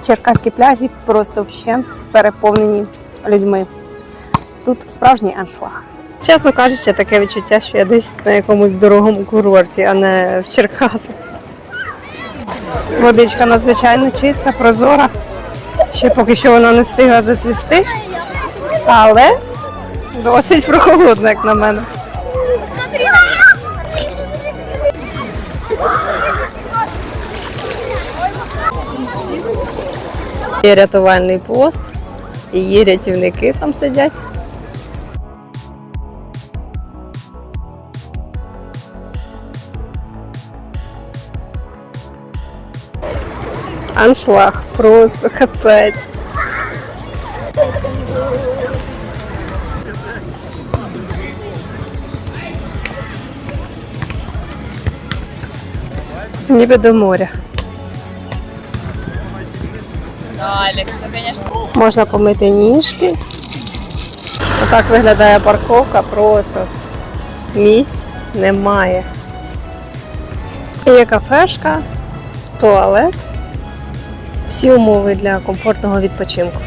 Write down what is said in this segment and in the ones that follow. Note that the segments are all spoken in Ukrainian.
Черкаські пляжі просто вщент переповнені людьми. Тут справжній аншлаг. Чесно кажучи, таке відчуття, що я десь на якомусь дорогому курорті, а не в Черкасах. Водичка надзвичайно чиста, прозора. Ще поки що вона не встигла зацвісти, але досить прохолодно, як на мене. Є рятувальний пост, і є рятівники там сидять. Аншлаг, просто капець. Ніби до моря. Можна помити ніжки. Отак виглядає парковка, просто місць немає. Є кафешка, туалет, всі умови для комфортного відпочинку.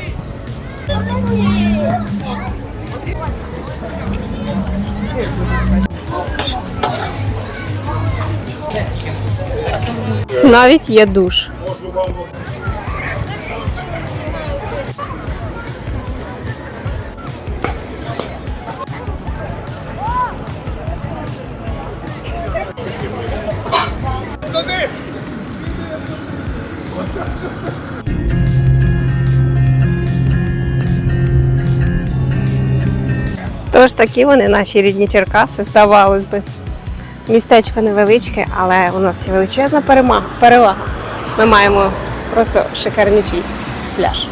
Навіть є душ. Тож такі вони наші рідні Черкаси, здавалось би. Містечко невеличке, але у нас є величезна перевага. Ми маємо просто шикарничий пляж.